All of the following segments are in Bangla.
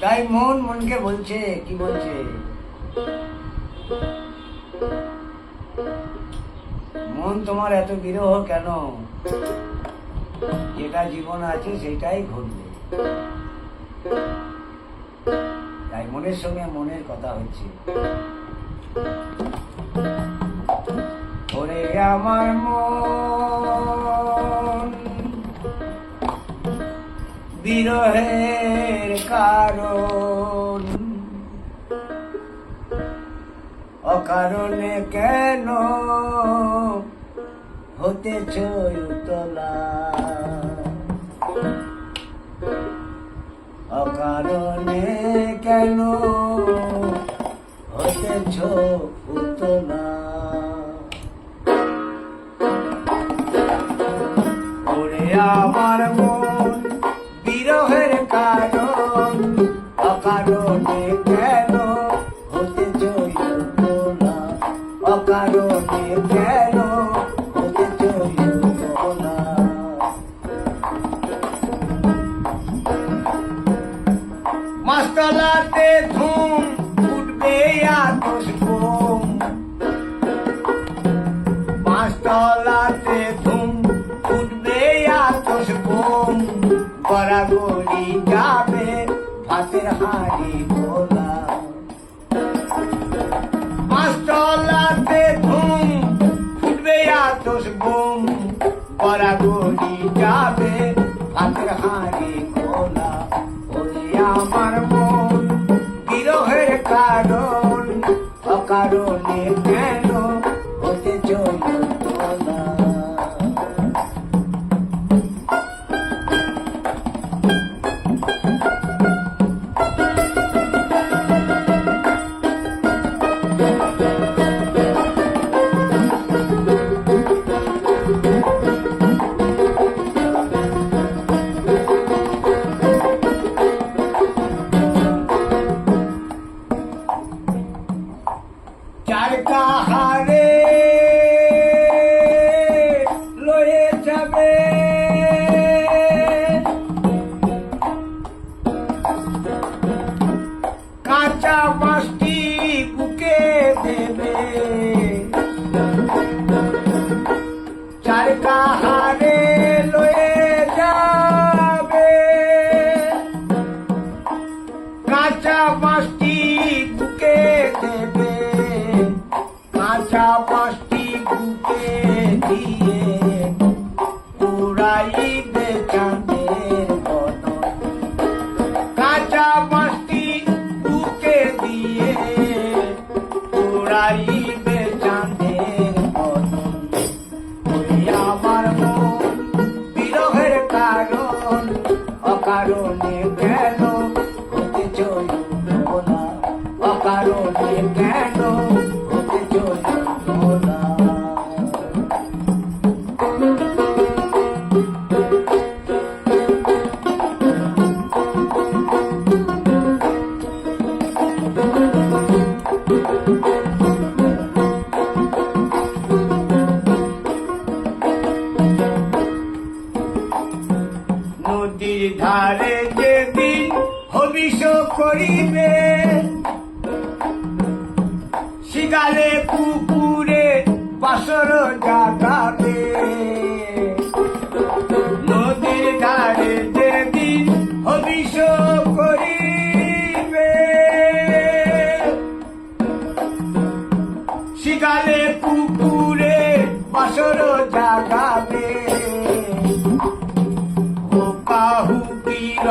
তাই মন মনকে বলছে, কি বলছে? মন তোমার এত বিরহ কেন? যেটা জীবন আছে সেটাই ঘটবে। তাই মনের সঙ্গে মনের কথা হচ্ছে। ওরে আমার মন বিরহের কারণ। অকারণে কেন হতেছ উতলা? অকারণে কেন হতেছ উতলা? ওরে আমার কেন? হতে জয়না অকারণে কেন? হতে ভাতের হাড়ি লয়ে যাবে কাঁচা মাছটি বুকে দেবে চার কাহারে লয়ে যাবে কাঁচা মাছটি por aí নদীর ধারে যেদিন হবিষ করিবে শিকালে পুকুরে বাসর জাগাবে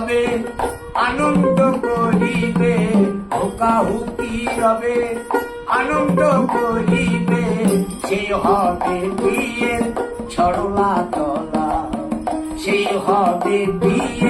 রবে, আনন্দ করিবে হুকি রবে। আনন্দ করিবে, সে হবে বিয়ের ছড়লা তলা। সেই হবে বিয়ের